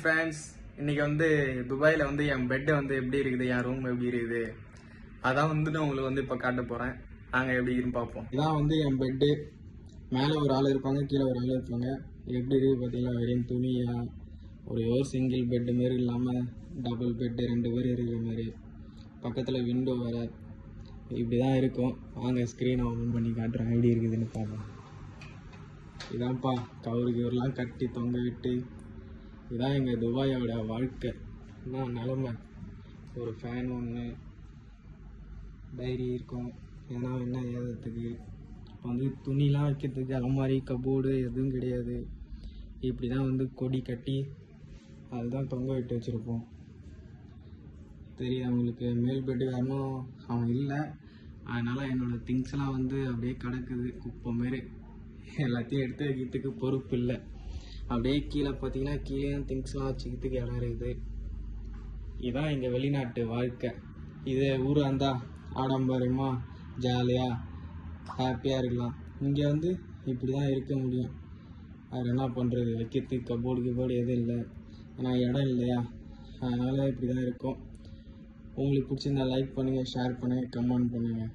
Friends இன்னைக்கு வந்து துபாயில் வந்து என் பெட்டு வந்து எப்படி இருக்குது? என் ரூம் எப்படி இருக்குது? அதான் வந்து நான் உங்களுக்கு வந்து இப்போ காட்ட போகிறேன் நாங்கள் எப்படி இருக்குன்னு பார்ப்போம். இதான் வந்து என் பெட்டு மேலே ஒரு ஆள் இருப்பாங்க கீழே ஒரு ஆள் இருப்பாங்க. எப்படி இருக்குது பார்த்தீங்களா? வெறும் துணியா? ஒரு ஒரு சிங்கிள் பெட்டு மாரி இல்லாமல் டபுள் பெட்டு ரெண்டு பேர் இருக்கிற மாதிரி. பக்கத்தில் விண்டோ வேறு. இப்படி தான் இருக்கும். வாங்க ஸ்க்ரீனை ஓப்பன் பண்ணி காட்டுறேன். எப்படி இருக்குதுன்னு பார்ப்போம். இதான்ப்பா கவுரு கவுர்லாம் கட்டி தொங்க விட்டு இதான் எங்கள் துபாயோட வாழ்க்கை. என்ன நிலமை. ஒரு ஃபேன் ஒன்று டைரி இருக்கும். ஏன்னா என்ன ஏறதுக்கு இப்போ வந்து துணிலாம் வைக்கிறதுக்கு அலமாரி கபோர்டு எதுவும் கிடையாது. இப்படி தான் வந்து கொடி கட்டி அதுதான் தொங்க விட்டு வச்சுருப்போம். தெரியும் அவங்களுக்கு மேல் பெட்டுக்காரனும் அவன் இல்லை. அதனால் என்னோடய திங்ஸ்லாம் வந்து அப்படியே கிடக்குது. குப்பை மாரி. எல்லாத்தையும் எடுத்து வைக்கிறதுக்கு பொறுப்பு இல்லை. அப்படியே கீழே பார்த்தீங்கன்னா கீழே திங்ஸ்லாம் வச்சுக்கிறதுக்கு இடம் இருக்குது. இதுதான் எங்கள் வெளிநாட்டு வாழ்க்கை. இதே ஊராக இருந்தால் ஆடம்பரமாக ஜாலியாக ஹாப்பியாக இருக்கலாம். இங்கே வந்து இப்படி தான் இருக்க முடியும். வேறு என்ன பண்ணுறது வைக்கிறதுக்கு கபோர்டு கிபோர்டு எதுவும் இல்லை. ஆனால் இடம் இல்லையா? அதனால் இப்படி தான் இருக்கும். உங்களுக்கு பிடிச்சிருந்தா லைக் பண்ணுங்கள் ஷேர் பண்ணுங்கள் கமெண்ட் பண்ணுங்கள்